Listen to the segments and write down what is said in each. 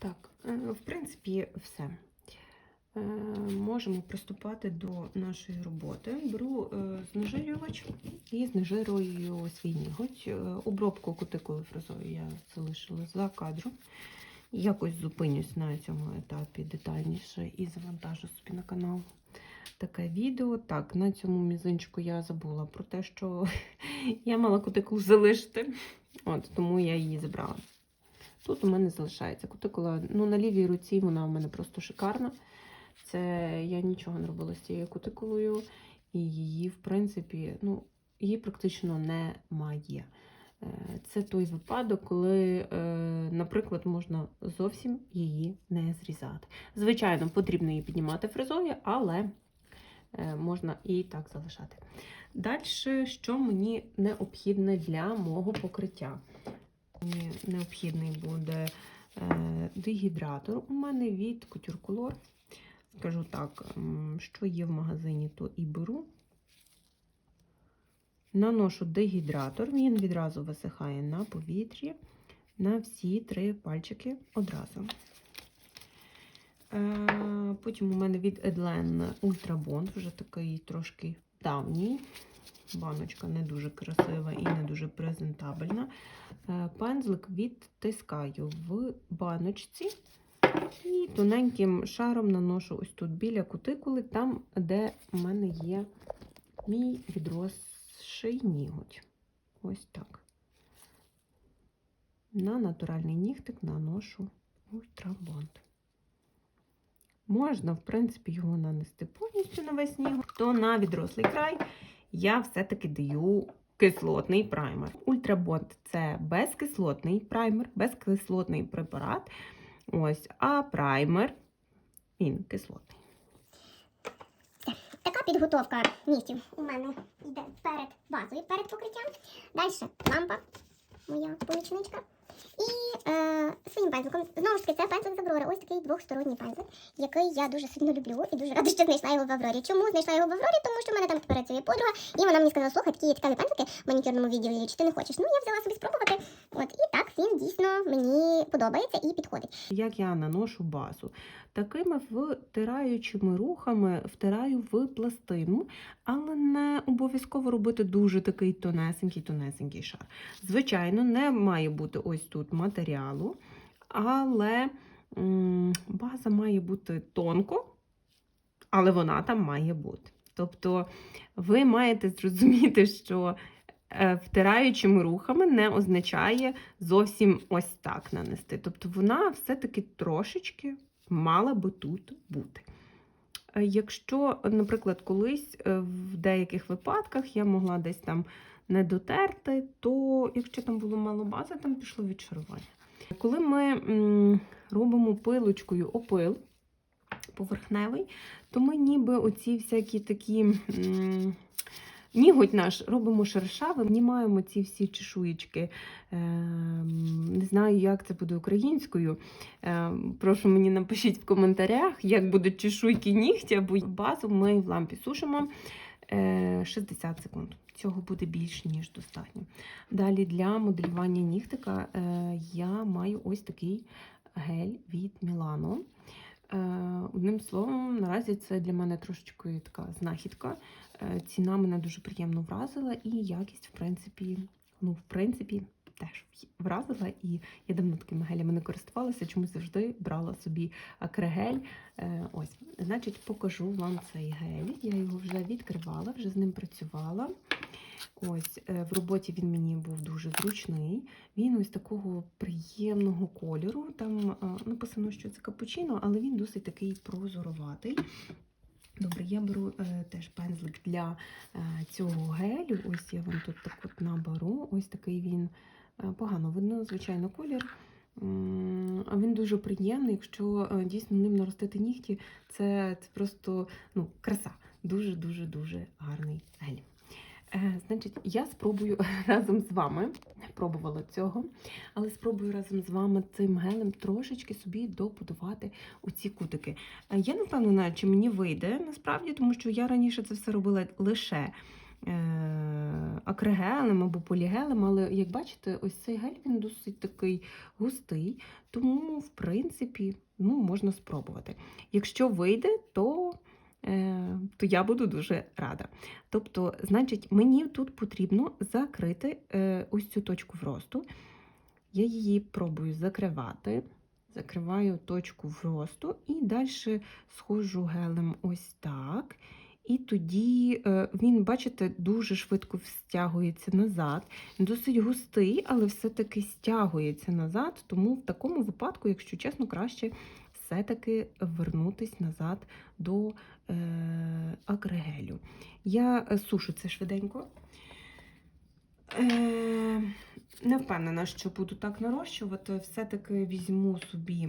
Так, е, в принципі, все. Е, Можемо приступати до нашої роботи. Беру е, знежирювач і знежирую свій ніготь. Обробку кутикули фрезою я залишила за кадром. Якось зупинюсь на цьому етапі детальніше і завантажу собі на канал таке відео. Так, на цьому мізинчику я забула про те, що я мала кутикулу залишити, От, тому я її забрала. Тут у мене залишається кутикула. Ну, на лівій руці вона у мене просто шикарна. Це я нічого не робила з цією кутикулою, і її, в принципі, ну, її практично немає. Е, Це той випадок, коли, е, наприклад, можна зовсім її не зрізати. Звичайно, потрібно її піднімати фрезою, але е, можна і так залишати. Далі, що мені необхідне для мого покриття? Мені необхідний буде е, дегідратор у мене від Couture. Скажу так, що є в магазині, то і беру. Наношу дегідратор, він відразу висихає на повітрі на всі три пальчики одразу. Е, Потім у мене від Edlen Ultra Bond, вже такий трошки давній. Баночка не дуже красива і не дуже презентабельна. Е, Пензлик відтискаю в баночці і тоненьким шаром наношу ось тут біля кутикули, там, де в мене є мій відросший ніготь. Ось так. На натуральний нігтик наношу ультрабонд. Можна, в принципі, його нанести повністю на весь ніготь, то на відрослий край я все-таки даю кислотний праймер. Ультрабонд це безкислотний праймер, безкислотний препарат. Ось, а праймер він кислотний. Така підготовка нігтів у мене йде перед базою, перед покриттям. Далі лампа, моя помічничка. І е, своїм пензликом. Знову ж таки, це пензлик з Аврори. Ось такий двохсторонній пензлик, який я дуже сильно люблю і дуже рада, що знайшла його в Аврорі. Чому знайшла його в Аврорі? Тому що в мене там працює подруга, і вона мені сказала, слухай, такі є цікаві пензлики в манікюрному відділі, чи ти не хочеш? Ну, я взяла собі спробувати. От, і так він дійсно мені подобається і підходить. Як я наношу базу? Такими втираючими рухами втираю в пластину, але не обов'язково робити дуже такий тонесенький-тонесенький шар. Звичайно, не має бути ось тут матеріалу, але база має бути тонко, але вона там має бути. Тобто ви маєте зрозуміти, що е, втираючими рухами не означає зовсім ось так нанести. Тобто вона все-таки трошечки мала би тут бути. Е, Якщо, наприклад, колись е, в деяких випадках я могла десь там не дотерти, то якщо там було мало бази, там пішло відшарування. Коли ми робимо пилочкою опил поверхневий, то ми ніби оці всякі такі. Ніготь наш робимо шершавим, знімаємо ці всі чешуєчки. Ем, Не знаю, як це буде українською. Ем, Прошу мені напишіть в коментарях, як будуть чешуйки нігтя, або базу ми в лампі сушимо е, 60 секунд. Цього буде більш ніж достатньо. Далі для моделювання нігтика е, я маю ось такий гель від Milano. Е, Одним словом, наразі це для мене трошечки така знахідка. Е, Ціна мене дуже приємно вразила, і якість, в принципі, ну, в принципі, теж вразила. І я давно такими гелями не користувалася, чомусь завжди брала собі акрегель. Е, Ось, значить, покажу вам цей гель. Я його вже відкривала, вже з ним працювала. Ось е, в роботі він мені був дуже зручний. Він ось такого приємного кольору. Там е, написано, що це капучино, але він досить такий прозороватий. Добре, я беру е, теж пензлик для е, цього гелю. Ось я вам тут так от наберу. Ось такий він е, погано видно, звичайно, колір. Він дуже приємний. Якщо е, дійсно ним наростити нігті, це, просто ну, краса. Дуже дуже дуже гарний гель. Е, Значить, я спробую разом з вами, не пробувала цього, але спробую разом з вами цим гелем трошечки собі добудувати оці кутики. Е, Я не впевнена, чи мені вийде насправді, тому що я раніше це все робила лише е, акригелем або полігелем, але як бачите, ось цей гель він досить такий густий, тому, в принципі, ну, можна спробувати. Якщо вийде, то, е, то я буду дуже рада. Тобто, значить, мені тут потрібно закрити е, ось цю точку вросту. Я її пробую закривати. Закриваю точку вросту і далі схожу гелем ось так. І тоді е, він, бачите, дуже швидко стягується назад. Досить густий, але все-таки стягується назад. Тому в такому випадку, якщо чесно, краще все-таки вернутись назад до е, акригелю. Я е, сушу це швиденько. Е, не впевнена, що буду так нарощувати. Все-таки візьму собі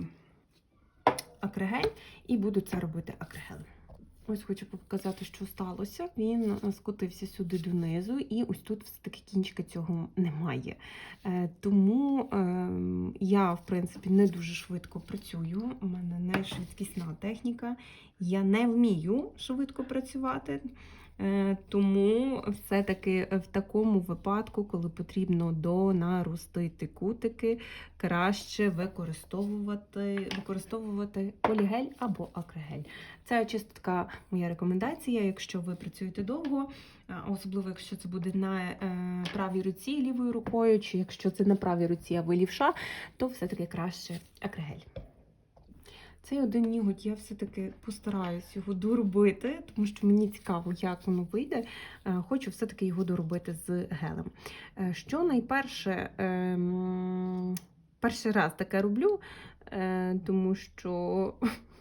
акригель і буду це робити акригелем. Ось хочу показати, що сталося. Він е, скотився сюди донизу, і ось тут все-таки кінчика цього немає. Е, тому е, я, в принципі, не дуже швидко працюю. У мене не швидкісна техніка. Я не вмію швидко працювати. Е, Тому все-таки в такому випадку, коли потрібно донаростити кутики, краще використовувати, використовувати полігель або акригель. Це чисто моя рекомендація, якщо ви працюєте довго, особливо якщо це буде на е, правій руці лівою рукою, чи якщо це на правій руці, а ви лівша, то все-таки краще акригель. Цей один ніготь я все-таки постараюсь його доробити, тому що мені цікаво, як воно вийде. Е, Хочу все-таки його доробити з гелем. Е, Що найперше, ем, перший раз таке роблю, е, тому що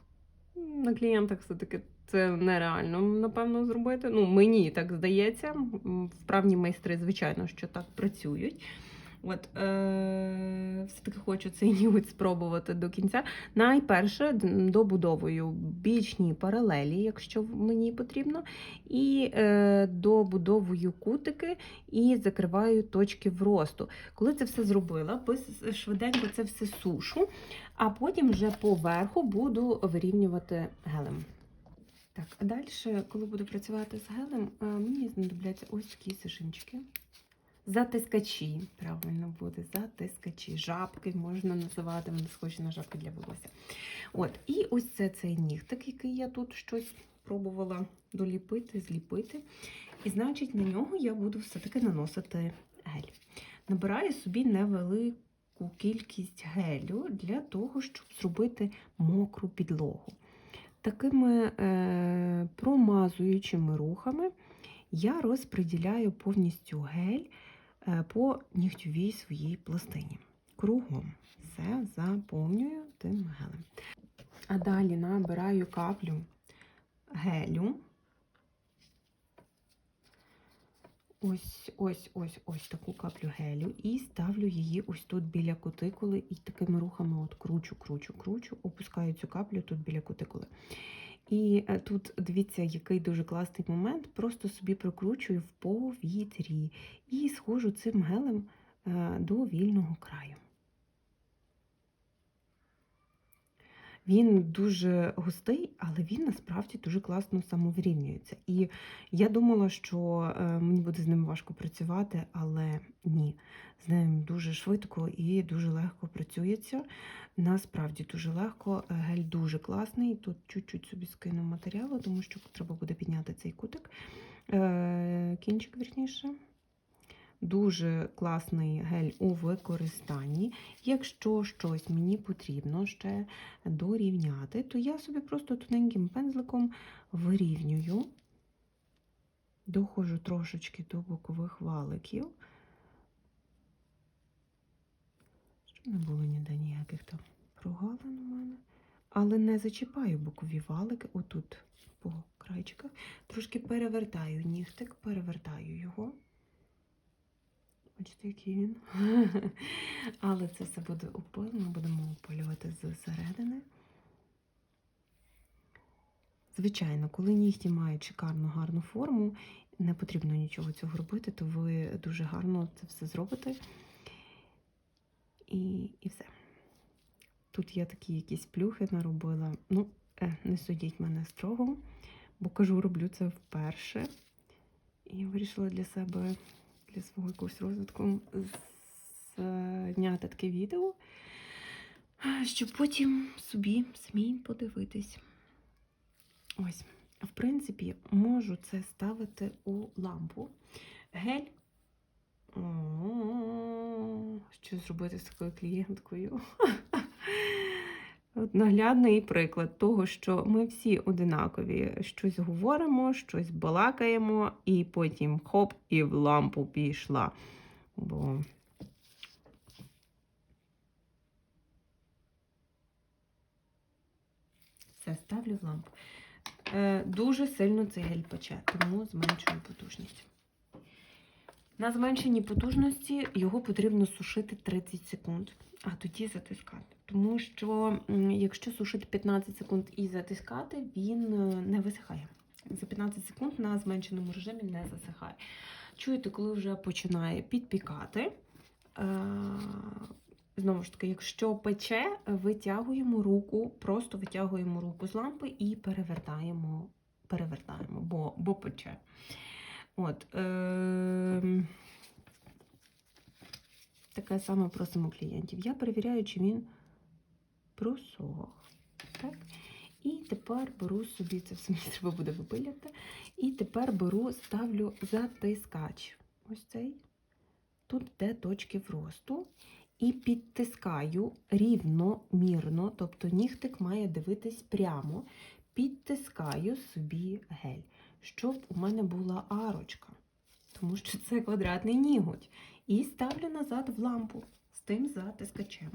на клієнтах все-таки це нереально, напевно, зробити. Ну, мені так здається. Вправні майстри, звичайно, що так працюють. От, е, все-таки хочу цей ніготь спробувати до кінця. Найперше добудовую бічні паралелі, якщо мені потрібно, і е, добудовую кутики і закриваю точки вросту. Коли це все зробила, швиденько це все сушу, а потім вже поверху буду вирівнювати гелем. Так, а далі, коли буду працювати з гелем, е, мені знадобляться ось такі сишинчики. Затискачі, правильно буде, затискачі. Жабки можна називати, вони схожі на жабки для волосся. От, і ось це цей нігтик, який я тут щось пробувала доліпити, зліпити. І значить, на нього я буду все-таки наносити гель. Набираю собі невелику кількість гелю для того, щоб зробити мокру підлогу. Такими е, промазуючими рухами я розподіляю повністю гель по нігтьовій своїй пластині. Кругом все заповнюю тим гелем. А далі набираю каплю гелю. Ось, ось, ось, ось таку каплю гелю і ставлю її ось тут біля кутикули, і такими рухами от кручу, кручу, кручу, опускаю цю каплю тут біля кутикули. І е, тут дивіться, який дуже класний момент. Просто собі прокручую в повітрі і схожу цим гелем е, до вільного краю. Він дуже густий, але він насправді дуже класно самовирівнюється. І я думала, що е, мені буде з ним важко працювати, але ні. З ним дуже швидко і дуже легко працюється. Насправді дуже легко. Гель дуже класний. Тут чуть-чуть собі скину матеріалу, тому що треба буде підняти цей кутик. Е, Кінчик, вірніше. Дуже класний гель у використанні. Якщо щось мені потрібно ще дорівняти, то я собі просто тоненьким пензликом вирівнюю, доходжу трошечки до бокових валиків, щоб не було ніде ніяких там прогалин у мене. Але не зачіпаю бокові валики, отут по крайчиках. Трошки перевертаю нігтик, перевертаю його. Бачите, який він. Але це все буде опил, ми будемо опилювати зсередини. Звичайно, коли нігті мають шикарну гарну форму, не потрібно нічого цього робити, то ви дуже гарно це все зробите. І, і все. Тут я такі якісь плюхи наробила. Ну, е, не судіть мене строго, бо кажу, роблю це вперше. І вирішила для себе, для свого якогось розвитку зняти таке відео, щоб потім собі самі подивитись. Ось, в принципі, можу це ставити у лампу. Гель. О, Що зробити з такою клієнткою? От наглядний приклад того, що ми всі одинакові щось говоримо, щось балакаємо, і потім хоп, і в лампу пішла. Бо все ставлю в лампу. Е, дуже сильно цей гель пече, тому зменшую потужність. На зменшеній потужності його потрібно сушити 30 секунд, а тоді затискати. Тому що якщо сушити 15 секунд і затискати, він е, не висихає. За 15 секунд на зменшеному режимі не засихає. Чуєте, коли вже починає підпікати. Е, Знову ж таки, якщо пече, витягуємо руку, просто витягуємо руку з лампи і перевертаємо, перевертаємо, бо, бо пече. От, е- таке саме просимо клієнтів. Я перевіряю, чи він просох. Так? І тепер беру собі, це все мені треба буде випиляти. І тепер беру, ставлю затискач. Ось цей. Тут де точки вросту. І підтискаю рівномірно, тобто нігтик має дивитись прямо. Підтискаю собі гель, щоб у мене була арочка, тому що це квадратний ніготь. І ставлю назад в лампу з тим затискачем.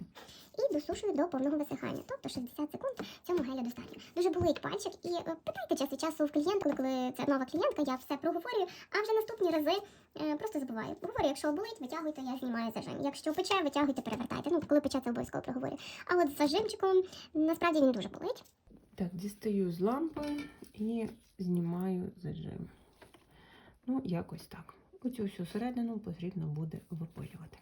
І досушую до повного висихання. Тобто 60 секунд цьому гелю достатньо. Дуже болить пальчик. І е, питайте час від часу в клієнта, коли це нова клієнтка, я все проговорюю, а вже наступні рази е, просто забуваю. Говорю, якщо болить, витягуйте, я знімаю зажим. Якщо пече, витягуйте, перевертайте. Ну, коли пече, це обов'язково проговорю. А от з зажимчиком насправді він дуже болить. Так, дістаю з лампи і знімаю зажим. Ну, якось так. Оцю всю середину потрібно буде випилювати.